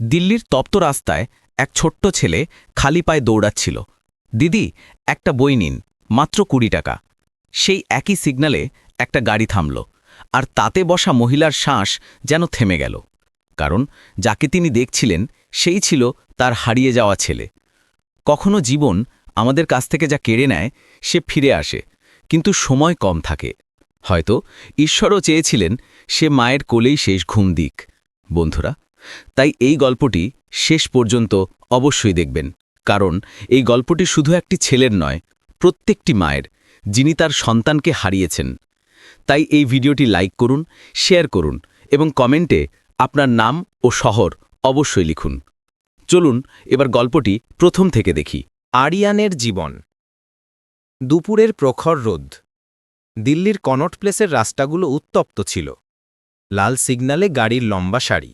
দিল্লির তপ্ত রাস্তায় এক ছোট্ট ছেলে খালি পায়ে দৌড়াচ্ছিল। দিদি, একটা বই নিন, মাত্র কুড়ি টাকা। সেই একই সিগনালে একটা গাড়ি থামল, আর তাতে বসা মহিলার শ্বাস যেন থেমে গেল, কারণ যাকে তিনি দেখছিলেন সেই ছিল তার হারিয়ে যাওয়া ছেলে। কখনো জীবন আমাদের কাছ থেকে যা কেড়ে নেয় সে ফিরে আসে, কিন্তু সময় কম থাকে। হয়তো ঈশ্বরও চেয়েছিলেন সে মায়ের কোলেই শেষ ঘুম দিক। বন্ধুরা তাই এই গল্পটি শেষ পর্যন্ত অবশ্যই দেখবেন, কারণ এই গল্পটি শুধু একটি ছেলের নয়, প্রত্যেকটি মায়ের, যিনি তার সন্তানকে হারিয়েছেন। তাই এই ভিডিওটি লাইক করুন, শেয়ার করুন এবং কমেন্টে আপনার নাম ও শহর অবশ্যই লিখুন। চলুন এবার গল্পটি প্রথম থেকে দেখি। আরিয়ানের জীবন। দুপুরের প্রখর রোদ। দিল্লির কনট প্লেসের রাস্তাগুলো উত্তপ্ত ছিল। লাল সিগন্যালে গাড়ির লম্বা সারি।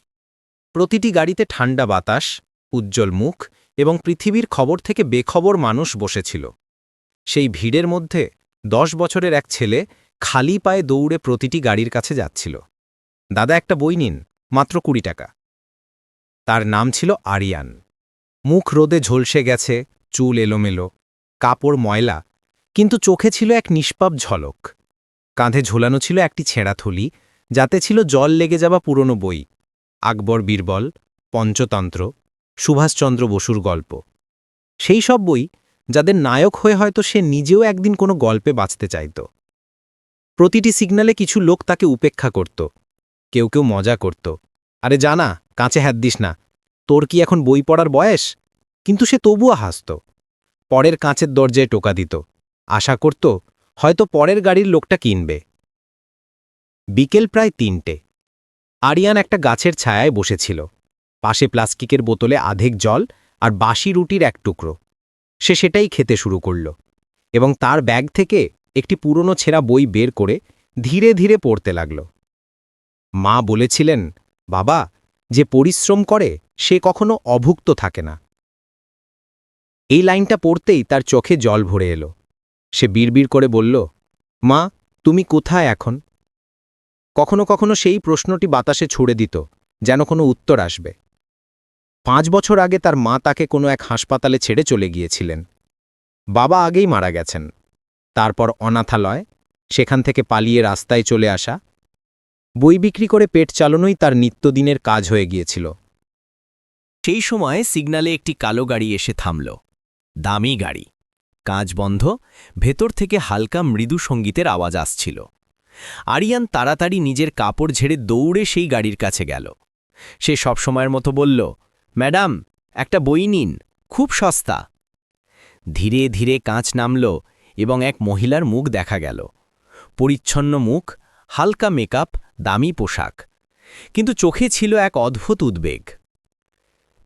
প্রতিটি গাড়িতে ঠান্ডা বাতাস, উজ্জ্বল মুখ এবং পৃথিবীর খবর থেকে বেখবর মানুষ বসেছিল। সেই ভিড়ের মধ্যে দশ বছরের এক ছেলে খালি পায়ে দৌড়ে প্রতিটি গাড়ির কাছে যাচ্ছিল। দাদা, একটা বই নিন, মাত্র কুড়ি টাকা। তার নাম ছিল আরিয়ান। মুখ রোদে ঝলসে গেছে, চুল এলোমেলো, কাপড় ময়লা, কিন্তু চোখে ছিল এক নিষ্পাপ ঝলক। কাঁধে ঝোলানো ছিল একটি ছেঁড়া থলি, যাতে ছিল জল লেগে যাওয়া পুরনো বই। আকবর বীরবল, পঞ্চতন্ত্র, সুভাষচন্দ্র বসুর গল্প। সেই সব বই যাদের নায়ক হয়ে হয়তো সে নিজেও একদিন কোনো গল্পে বাঁচতে চাইত। প্রতিটি সিগনালে কিছু লোক তাকে উপেক্ষা করত। কেউ কেউ মজা করত। আরে জানা, কাঁচে হাত দিস না। তোর কি এখন বই পড়ার বয়স? কিন্তু সে তবুও হাসত। পরের কাঁচের দরজায় টোকা দিত। আশা করত হয়তো পরের গাড়ির লোকটা কিনবে। বিকেল প্রায় তিনটে। আরিয়ান একটা গাছের ছায়ায় বসেছিল। পাশে প্লাস্টিকের বোতলে আধেক জল আর বাসি রুটির এক টুকরো। সে সেটাই খেতে শুরু করল এবং তার ব্যাগ থেকে একটি পুরনো ছেঁড়া বই বের করে ধীরে ধীরে পড়তে লাগল। মা বলেছিলেন, বাবা, যে পরিশ্রম করে, সে কখনো অভুক্ত থাকে না। এই লাইনটা পড়তেই তার চোখে জল ভরে এলো। সে বিড়বিড় করে বলল, মা, তুমি কোথায় এখন? কখনো কখনো সেই প্রশ্নটি বাতাসে ছুড়ে দিত, যেন কোনো উত্তর আসবে। পাঁচ বছর আগে তার মা তাকে কোনো এক হাসপাতালে ছেড়ে চলে গিয়েছিলেন। বাবা আগেই মারা গেছেন। তারপর অনাথালয়, সেখান থেকে পালিয়ে রাস্তায় চলে আসা। বই বিক্রি করে পেট চালানোই তার নিত্যদিনের কাজ হয়ে গিয়েছিল। সেই সময় সিগনালে একটি কালো গাড়ি এসে থামল। দামি গাড়ি। কাঁচ বন্ধ, ভেতর থেকে হালকা মৃদু সঙ্গীতের আওয়াজ আসছিল। আরিয়ান তাড়াতাড়ি নিজের কাপড় ঝেড়ে দৌড়ে সেই গাড়ির কাছে গেল। সে সবসময়ের মতো বলল, ম্যাডাম, একটা বই নিন, খুব সস্তা। ধীরে ধীরে কাঁচ নামল এবং এক মহিলার মুখ দেখা গেল। পরিচ্ছন্ন মুখ, হালকা মেকআপ, দামি পোশাক। কিন্তু চোখে ছিল এক অদ্ভুত উদ্বেগ।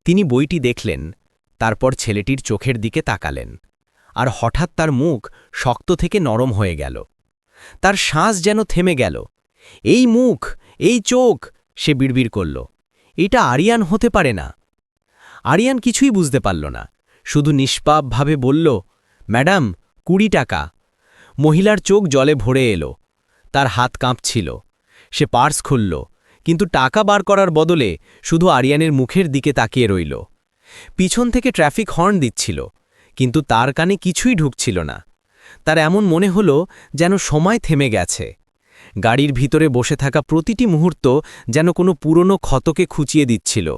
তিনি বইটি দেখলেন, তারপর ছেলেটির চোখের দিকে তাকালেন। আর হঠাৎ তার মুখ শক্ত থেকে নরম হয়ে গেল। তার শ্বাস যেন থেমে গেল। এই মুখ, এই চোখ, সে বিড়বিড় করল। এটা আরিয়ান হতে পারে না। আরিয়ান কিছুই বুঝতে পারল না। শুধু নিষ্পাপভাবে বলল, ম্যাডাম, কুড়ি টাকা। মহিলার চোখ জলে ভরে এলো। তার হাত কাঁপছিল। সে পার্স খুলল, কিন্তু টাকা বার করার বদলে শুধু আরিয়ানের মুখের দিকে তাকিয়ে রইল। পিছন থেকে ট্রাফিক হর্ন দিচ্ছিল, কিন্তু তার কানে কিছুই ঢুকছিল না। তার এমন মনে হল যেন সময় থেমে গেছে। গাড়ির ভিতরে বসে থাকা প্রতিটি মুহূর্ত যেন কোনো পুরনো ক্ষতকে খুঁচিয়ে দিচ্ছিল।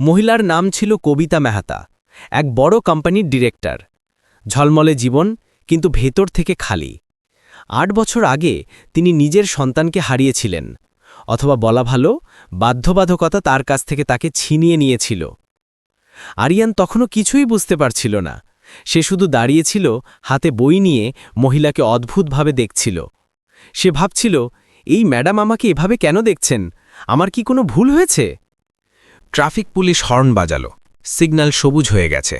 মহিলার নাম ছিল কবিতা মেহতা, এক বড় কোম্পানির ডিরেক্টর। ঝলমলে জীবন, কিন্তু ভেতর থেকে খালি। আট বছর আগে তিনি নিজের সন্তানকে হারিয়েছিলেন, অথবা বলা ভালো, বাধ্যবাধকতা তার কাছ থেকে তাকে ছিনিয়ে নিয়েছিল। আরিয়ান তখনও কিছুই বুঝতে পারছিল না। সে শুধু দাঁড়িয়েছিল, হাতে বই নিয়ে মহিলাকে অদ্ভুতভাবে দেখছিল। সে ভাবছিল, এই ম্যাডাম আমাকে এভাবে কেন দেখছেন? আমার কি কোনো ভুল হয়েছে? ট্রাফিক পুলিশ হর্ন বাজালো। সিগন্যাল সবুজ হয়ে গেছে।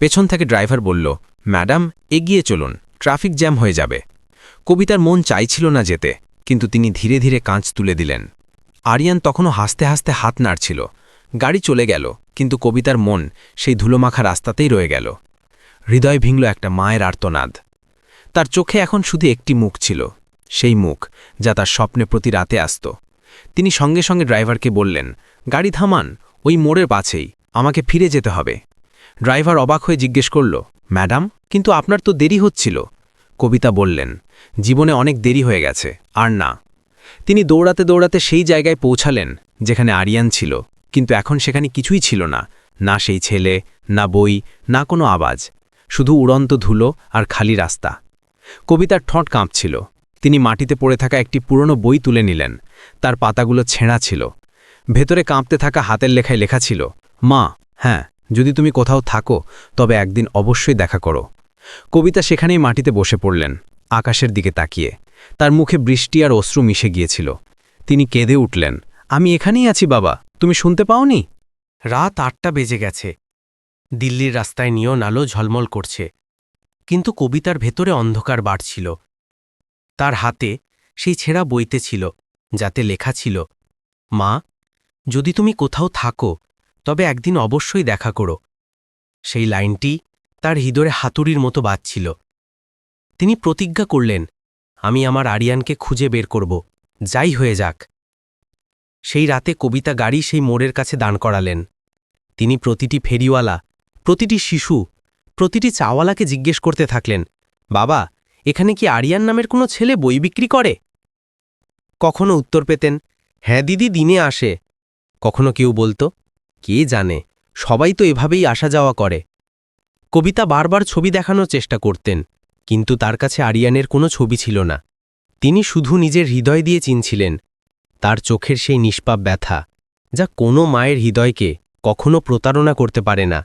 পেছন থেকে ড্রাইভার বলল, ম্যাডাম, এগিয়ে চলুন, ট্রাফিক জ্যাম হয়ে যাবে। কবিতার মন চাইছিল না যেতে, কিন্তু তিনি ধীরে ধীরে কাঁচ তুলে দিলেন। আরিয়ান তখনও হাসতে হাসতে হাত নাড়ছিল। গাড়ি চলে গেল, কিন্তু কবিতার মন সেই ধুলোমাখা রাস্তাতেই রয়ে গেল। হৃদয় ভিংল একটা মায়ের আর্তনাদ। তার চোখে এখন শুধু একটি মুখ ছিল, সেই মুখ যা তার স্বপ্নে প্রতি রাতে আসত। তিনি সঙ্গে সঙ্গে ড্রাইভারকে বললেন, গাড়ি থামান, ওই মোড়ের পাছেই, আমাকে ফিরে যেতে হবে। ড্রাইভার অবাক হয়ে জিজ্ঞেস করল, ম্যাডাম, কিন্তু আপনার তো দেরি হচ্ছিল। কবিতা বললেন, জীবনে অনেক দেরি হয়ে গেছে, আর না। তিনি দৌড়াতে দৌড়াতে সেই জায়গায় পৌঁছালেন, যেখানে আরিয়ান ছিল, কিন্তু এখন সেখানে কিছুই ছিল না না সেই ছেলে, না বই, না কোনো আওয়াজ। শুধু উড়ন্ত ধুলো আর খালি রাস্তা। কবিতার ঠোঁট কাঁপছিল। তিনি মাটিতে পড়ে থাকা একটি পুরনো বই তুলে নিলেন। তার পাতাগুলো ছেঁড়া ছিল। ভেতরে কাঁপতে থাকা হাতের লেখায় লেখা ছিল, মা হ্যাঁ যদি তুমি কোথাও থাকো, তবে একদিন অবশ্যই দেখা করো। কবিতা সেখানেই মাটিতে বসে পড়লেন, আকাশের দিকে তাকিয়ে। তার মুখে বৃষ্টি আর অশ্রু মিশে গিয়েছিল। তিনি কেঁদে উঠলেন, আমি এখানেই আছি বাবা, তুমি শুনতে পাওনি? রাত আটটা বেজে গেছে। দিল্লির রাস্তায় নিয়ন আলো ঝলমল করছে। কিন্তু কবিতার ভেতরে অন্ধকার বাড়ছিল। তার হাতে সেই ছেঁড়া বইতে ছিল, যাতে লেখা ছিল, মা, যদি তুমি কোথাও থাকো, তবে একদিন অবশ্যই দেখা করো। সেই লাইনটি তার হৃদয়ে হাতুড়ির মতো বাজছিল। তিনি প্রতিজ্ঞা করলেন, আমি আমার আরিয়ানকে খুঁজে বের করব, যাই হয়ে যাক। সেই রাতে কবিতা গাড়ি সেই মোড়ের কাছে দান করালেন। তিনি প্রতিটি ফেরিওয়ালা প্রতিটি শিশু প্রতিটি চাওয়ালাকে জিজ্ঞেস করতে থাকলেন, বাবা, এখানে কি আরিয়ান নামের কোনো ছেলে বই বিক্রি করে? কখনো উত্তর পেতেন হ্যাঁ দিদি, দিনে আসে। কখনো কেউ বলতো? কে জানে, সবাই তো এভাবেই আসা যাওয়া করে। কবিতা বারবার ছবি দেখানোর চেষ্টা করতেন, কিন্তু তার কাছে আরিয়ানের কোনো ছবি ছিল না। তিনি শুধু নিজের হৃদয় দিয়ে চিনছিলেন, তার চোখের সেই নিষ্পাপ ব্যথা, যা কোনো মায়ের হৃদয়কে কখনো প্রতারণা করতে পারে না।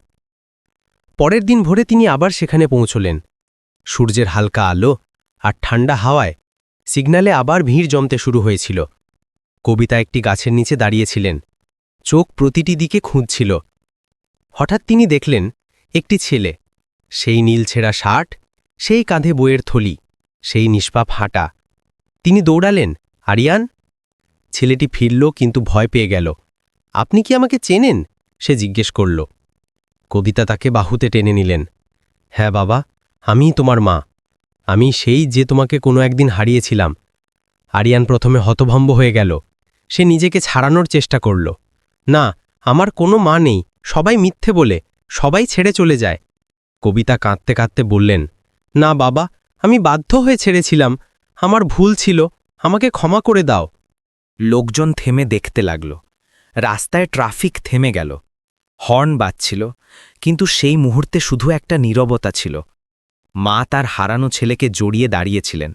পরের দিন ভোরে তিনি আবার সেখানে পৌঁছলেন। সূর্যের হালকা আলো আর ঠান্ডা হাওয়ায় সিগন্যালে আবার ভিড় জমতে শুরু হয়েছিল। কবিতা একটি গাছের নিচে দাঁড়িয়েছিলেন। চোখ প্রতিটি দিকে খুঁজছিল। হঠাৎ তিনি দেখলেন একটি ছেলে। সেই নীল ছেঁড়া শার্ট, সেই কাঁধে বইয়ের থলি, সেই নিষ্পাপ হাঁটা। তিনি দৌড়ালেন, আরিয়ান? ছেলেটি ফিরল কিন্তু ভয় পেয়ে গেল। আপনি কি আমাকে চেনেন? সে জিজ্ঞেস করল। কবিতা তাকে বাহুতে টেনে নিলেন। হ্যাঁ বাবা, আমিই তোমার মা। আমি সেই যে তোমাকে কোনো একদিন হারিয়েছিলাম। আরিয়ান প্রথমে হতভম্ব হয়ে গেল। সে নিজেকে ছাড়ানোর চেষ্টা করল। না, আমার কোনো মা নেই। সবাই মিথ্যে বলে। সবাই ছেড়ে চলে যায়। কবিতা কাঁদতে কাঁদতে বললেন, না বাবা, আমি বাধ্য হয়ে ছেড়েছিলাম। আমার ভুল ছিল। আমাকে ক্ষমা করে দাও। লোকজন থেমে দেখতে লাগল। রাস্তায় ট্রাফিক থেমে গেল। হর্ন বাজছিল, কিন্তু সেই মুহূর্তে শুধু একটা নীরবতা ছিল। মা তার হারানো ছেলেকে জড়িয়ে দাঁড়িয়েছিলেন,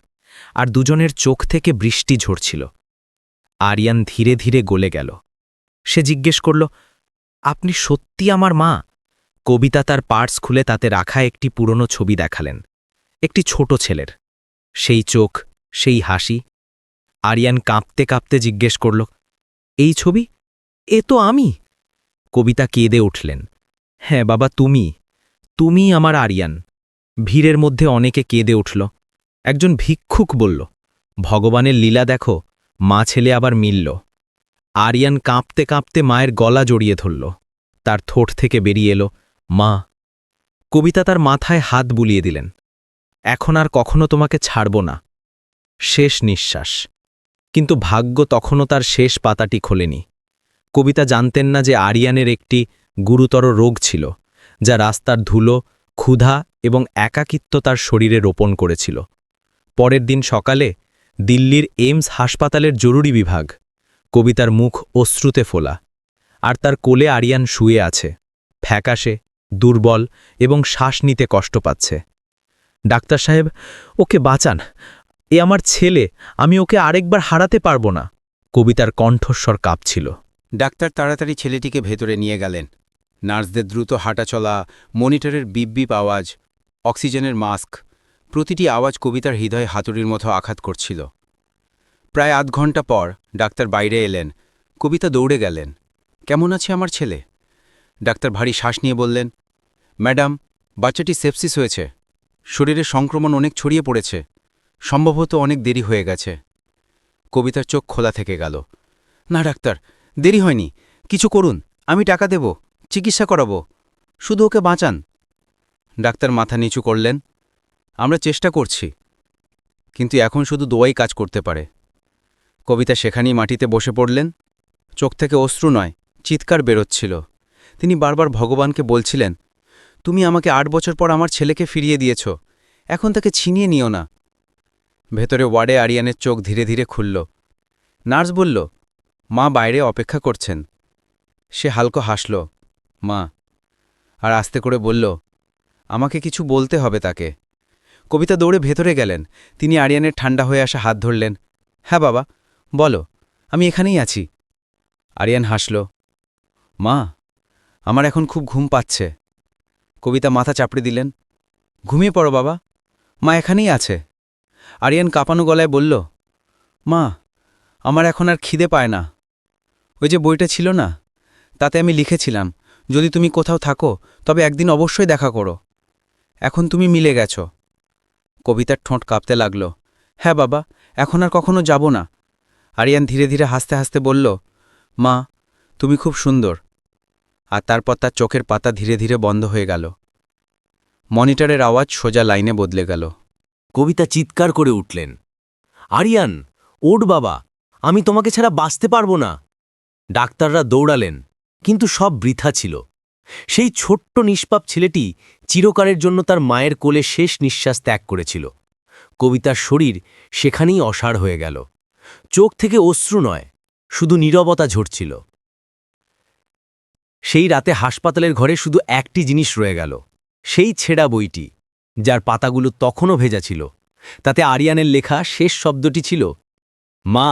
আর দুজনের চোখ থেকে বৃষ্টি ঝরছিল। আরিয়ান ধীরে ধীরে গলে গেল। সে জিজ্ঞেস করল, আপনি সত্যি আমার মা? কবিতা তার পার্টস খুলে তাতে রাখা একটি পুরনো ছবি দেখালেন, একটি ছোট ছেলের। সেই চোখ, সেই হাসি। আরিয়ান কাঁপতে কাঁপতে জিজ্ঞেস করল, এই ছবি? এ তো আমি। কবিতা কেঁদে উঠলেন। হ্যাঁ বাবা, তুমি তুমি আমার আরিয়ান। ভিড়ের মধ্যে অনেকে কেঁদে উঠল। একজন ভিক্ষুক বলল, ভগবানের লীলা দেখো, মা ছেলে আবার মিলল। আরিয়ান কাঁপতে কাঁপতে মায়ের গলা জড়িয়ে ধরল। তার ঠোঁট থেকে বেরিয়ে এলো, মা। কবিতা তার মাথায় হাত বুলিয়ে দিলেন, এখন আর কখনো তোমাকে ছাড়ব না। শেষ নিঃশ্বাস। কিন্তু ভাগ্য তখনও তার শেষ পাতাটি খোলেনি। কবিতা জানতেন না যে আরিয়ানের একটি গুরুতর রোগ ছিল, যা রাস্তার ধুলো, ক্ষুধা এবং একাকিত্ব তার শরীরে রোপণ করেছিল। পরের দিন সকালে দিল্লির এইমস হাসপাতালের জরুরি বিভাগ কবিতার মুখ অশ্রুতে ফোলা, আর তার কোলে আরিয়ান শুয়ে আছে, ফ্যাকাশে, দুর্বল এবং শ্বাস নিতে কষ্ট পাচ্ছে। ডাক্তার সাহেব, ওকে বাঁচান, এ আমার ছেলে, আমি ওকে আরেকবার হারাতে পারব না। কবিতার কণ্ঠস্বর কাঁপছিল। ডাক্তার তাড়াতাড়ি ছেলেটিকে ভেতরে নিয়ে গেলেন। নার্সদের দ্রুত হাঁটাচলা মনিটরের বিপ আওয়াজ, অক্সিজেনের মাস্ক, প্রতিটি আওয়াজ কবিতার হৃদয়ে হাতুড়ির মতো আঘাত করছিল। প্রায় আধ ঘণ্টা পর ডাক্তার বাইরে এলেন। কবিতা দৌড়ে গেলেন। কেমন আছে আমার ছেলে? ডাক্তার ভারী শ্বাস নিয়ে বললেন, ম্যাডাম, বাচ্চাটি সেপসিস হয়েছে। শরীরে সংক্রমণ অনেক ছড়িয়ে পড়েছে। সম্ভবত অনেক দেরি হয়ে গেছে। কবিতার চোখ খোলা থেকে গেল। না, ডাক্তার দেরি হয়নি। কিছু করুন, আমি টাকা দেব, চিকিৎসা করাবো। শুধু ওকে বাঁচান। ডাক্তার মাথা নিচু করলেন। আমরা চেষ্টা করছি, কিন্তু এখন শুধু দোয়াই কাজ করতে পারে। কবিতা সেখানেই মাটিতে বসে পড়লেন। চোখ থেকে অশ্রু নয়, চিৎকার বেরোচ্ছিল। তিনি বারবার ভগবানকে বলছিলেন, তুমি আমাকে আট বছর পর আমার ছেলেকে ফিরিয়ে দিয়েছ, এখন তাকে ছিনিয়ে নিও না। ভেতরে ওয়ার্ডে আরিয়ানের চোখ ধীরে ধীরে খুলল। নার্স বলল মা বাইরে অপেক্ষা করছেন। সে হালকা হাসল, মা। আর আস্তে করে বলল, আমাকে কিছু বলতে হবে তাকে। কবিতা দৌড়ে ভেতরে গেলেন। তিনি আরিয়ানের ঠান্ডা হয়ে আসা হাত ধরলেন হ্যাঁ বাবা, বলো, আমি এখানেই আছি। আরিয়ান হাসল, মা, আমার এখন খুব ঘুম পাচ্ছে। কবিতা মাথা চাপড়ে দিলেন, ঘুমিয়ে পড়ো বাবা, মা এখানেই আছে। আরিয়ান কাঁপানো গলায় বলল, মা, আমার এখন আর খিদে পায় না। ওই যে বইটা ছিল না? তাতে আমি লিখেছিলাম, যদি তুমি কোথাও থাকো, তবে একদিন অবশ্যই দেখা করো। এখন তুমি মিলে গেছ। কবিতার ঠোঁট কাঁপতে লাগল। হ্যাঁ বাবা, এখন আর কখনো যাব না। আরিয়ান ধীরে ধীরে হাসতে হাসতে বলল, মা, তুমি খুব সুন্দর। আর তারপর তার চোখের পাতা ধীরে ধীরে বন্ধ হয়ে গেল। মনিটরের আওয়াজ সোজা লাইনে বদলে গেল। কবিতা চিৎকার করে উঠলেন, আরিয়ান, ওঠ বাবা, আমি তোমাকে ছাড়া বাঁচতে পারব না। ডাক্তাররা দৌড়ালেন, কিন্তু সব বৃথা ছিল। সেই ছোট্ট নিষ্পাপ ছেলেটি চিরকালের জন্য তার মায়ের কোলে শেষ নিঃশ্বাস ত্যাগ করেছিল। কবিতার শরীর সেখানেই অসাড় হয়ে গেল। চোখ থেকে অশ্রু নয়, শুধু নীরবতা ঝরছিল। সেই রাতে হাসপাতালের ঘরে শুধু একটি জিনিস রয়ে গেল, সেই ছেঁড়া বইটি, যার পাতাগুলো তখনও ভেজা ছিল। তাতে আরিয়ানের লেখা শেষ শব্দটি ছিল, মা,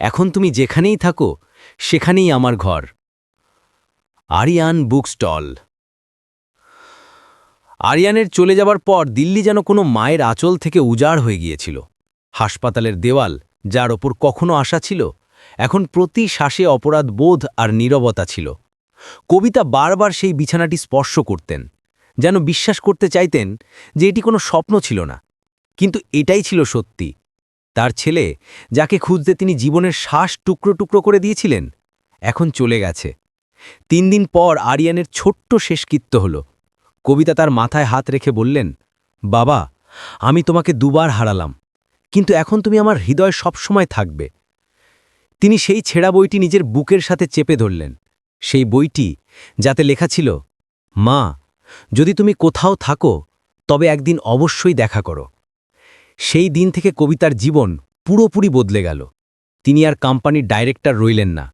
এখন তুমি যেখানেই থাকো সেখানেই আমার ঘর। Aryan book stall. আরিয়ানের চলে যাবার পর দিল্লি যেন কোনো মায়ের আঁচল থেকে উজাড় হয়ে গিয়েছিল। হাসপাতালের দেওয়াল, যার ওপর কখনো আশা ছিল, এখন প্রতি শ্বাসে অপরাধ বোধ আর নীরবতা ছিল। কবিতা বারবার সেই বিছানাটি স্পর্শ করতেন, যেন বিশ্বাস করতে চাইতেন যে এটি কোনো স্বপ্ন ছিল না। কিন্তু এটাই ছিল সত্যি। তার ছেলে, যাকে খুঁজতে তিনি জীবনের শ্বাস টুকরো টুকরো করে দিয়েছিলেন, এখন চলে গেছে। তিন দিন পর আরিয়ানের ছোট্ট শেষকৃত্য হল। কবিতা তার মাথায় হাত রেখে বললেন, বাবা, আমি তোমাকে দুবার হারালাম, কিন্তু এখন তুমি আমার হৃদয় সবসময় থাকবে। তিনি সেই ছেঁড়া বইটি নিজের বুকের সাথে চেপে ধরলেন। সেই বইটি যাতে লেখা ছিল, মা, যদি তুমি কোথাও থাকো, তবে একদিন অবশ্যই দেখা করো। সেই দিন থেকে কবিতার জীবন পুরোপুরি বদলে গেল। তিনি আর কোম্পানির ডাইরেক্টর রইলেন না।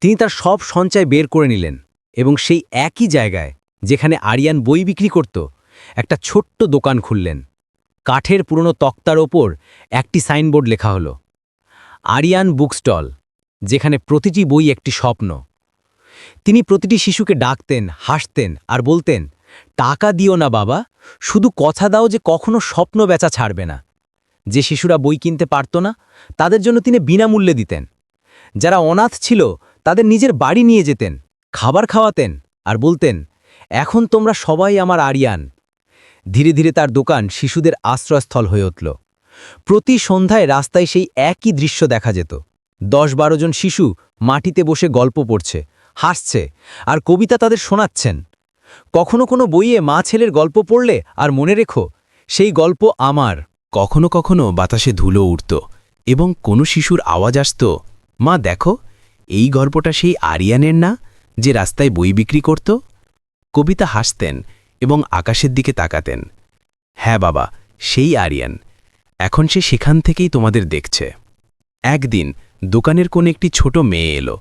তিনি তার সব সঞ্চয় বের করে নিলেন এবং সেই একই জায়গায়, যেখানে আরিয়ান বই বিক্রি করত, একটা ছোট্ট দোকান খুললেন। কাঠের পুরনো তক্তার ওপর একটি সাইনবোর্ড লেখা হলো, আরিয়ান বুক স্টল যেখানে প্রতিটি বই একটি স্বপ্ন। তিনি প্রতিটি শিশুকে ডাকতেন, হাসতেন আর বলতেন, টাকা দিও না বাবা, শুধু কথা দাও যে কখনো স্বপ্ন বেচা ছাড়বে না। যে শিশুরা বই কিনতে পারত না, তাদের জন্য তিনি বিনামূল্যে দিতেন। যারা অনাথ ছিল, তাদের নিজের বাড়ি নিয়ে যেতেন, খাবার খাওয়াতেন আর বলতেন, এখন তোমরা সবাই আমার আরিয়ান। ধীরে ধীরে তার দোকান শিশুদের আশ্রয়স্থল হয়ে উঠল। প্রতি সন্ধ্যায় রাস্তায় সেই একই দৃশ্য দেখা যেত। দশ বারো জন শিশু মাটিতে বসে গল্প পড়ছে, হাসছে আর কবিতা তাদের শোনাচ্ছেন। কখনো কোনো বইয়ে মা ছেলের গল্প পড়লে আর মনে রেখো, সেই গল্প আমার। কখনো কখনো বাতাসে ধুলো উঠত এবং কোনো শিশুর আওয়াজ আসত, মা, দেখো, এই গল্পটা সেই আরিয়ানের না, যে রাস্তায় বই বিক্রি করত? কবিতা হাসতেন এবং আকাশের দিকে তাকাতেন। হ্যাঁ বাবা, সেই আরিয়ান, এখন সে সেখান থেকেই তোমাদের দেখছে। একদিন দোকানের কোন একটি ছোট মেয়ে এলো।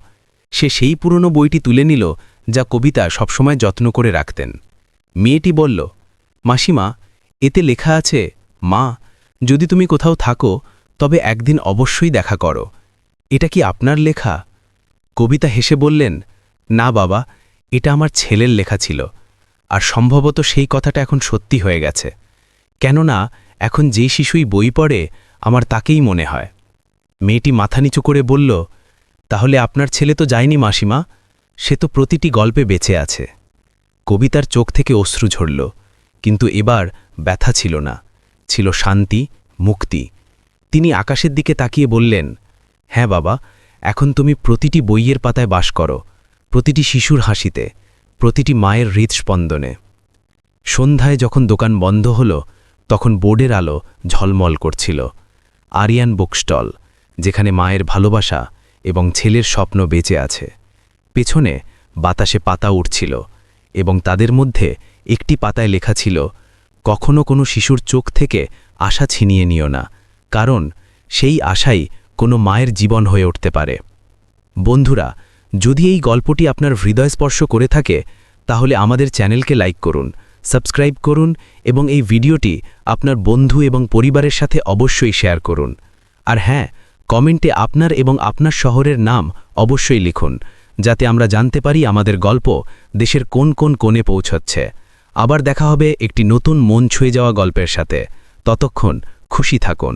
সে সেই পুরনো বইটি তুলে নিল, যা কবিতা সবসময় যত্ন করে রাখতেন। মেয়েটি বলল, মাসিমা, এতে লেখা আছে, মা যদি তুমি কোথাও থাকো, তবে একদিন অবশ্যই দেখা করো। এটা কি আপনার লেখা? কবিতা হেসে বললেন, না বাবা, এটা আমার ছেলের লেখা ছিল। আর সম্ভবত সেই কথাটা এখন সত্যি হয়ে গেছে। কেননা, এখন যে শিশুই বই পড়ে, আমার তাকেই মনে হয়। মেয়েটি মাথা নিচু করে বলল, তাহলে আপনার ছেলে তো যায়নি মাসিমা? সে তো প্রতিটি গল্পে বেঁচে আছে। কবিতার চোখ থেকে অশ্রু ঝরল, কিন্তু এবার ব্যথা ছিল না। ছিল শান্তি, মুক্তি। তিনি আকাশের দিকে তাকিয়ে বললেন হ্যাঁ বাবা, এখন তুমি প্রতিটি বইয়ের পাতায় বাস করো, প্রতিটি শিশুর হাসিতে, প্রতিটি মায়ের হৃদস্পন্দনে। সন্ধ্যায় যখন দোকান বন্ধ হল, তখন বোর্ডের আলো ঝলমল করছিল। আরিয়ান বুকস্টল, যেখানে মায়ের ভালোবাসা এবং ছেলের স্বপ্ন বেঁচে আছে। পেছনে বাতাসে পাতা উঠছিল এবং তাদের মধ্যে একটি পাতায় লেখা ছিল কখনো কোনো শিশুর চোখ থেকে আশা ছিনিয়ে নিও না, কারণ সেই আশাই কোনো মায়ের জীবন হয়ে উঠতে পারে। বন্ধুরা, যদি এই গল্পটি আপনার হৃদয় স্পর্শ করে থাকে, তাহলে আমাদের চ্যানেলকে লাইক করুন, সাবস্ক্রাইব করুন এবং এই ভিডিওটি আপনার বন্ধু এবং পরিবারের সাথে অবশ্যই শেয়ার করুন। আর হ্যাঁ কমেন্টে আপনার এবং আপনার শহরের নাম অবশ্যই লিখুন, যাতে আমরা জানতে পারি আমাদের গল্প দেশের কোন কোন কোণে পৌঁছচ্ছে। আবার দেখা হবে একটি নতুন মন ছুঁয়ে যাওয়া গল্পের সাথে। ততক্ষণ খুশি থাকুন।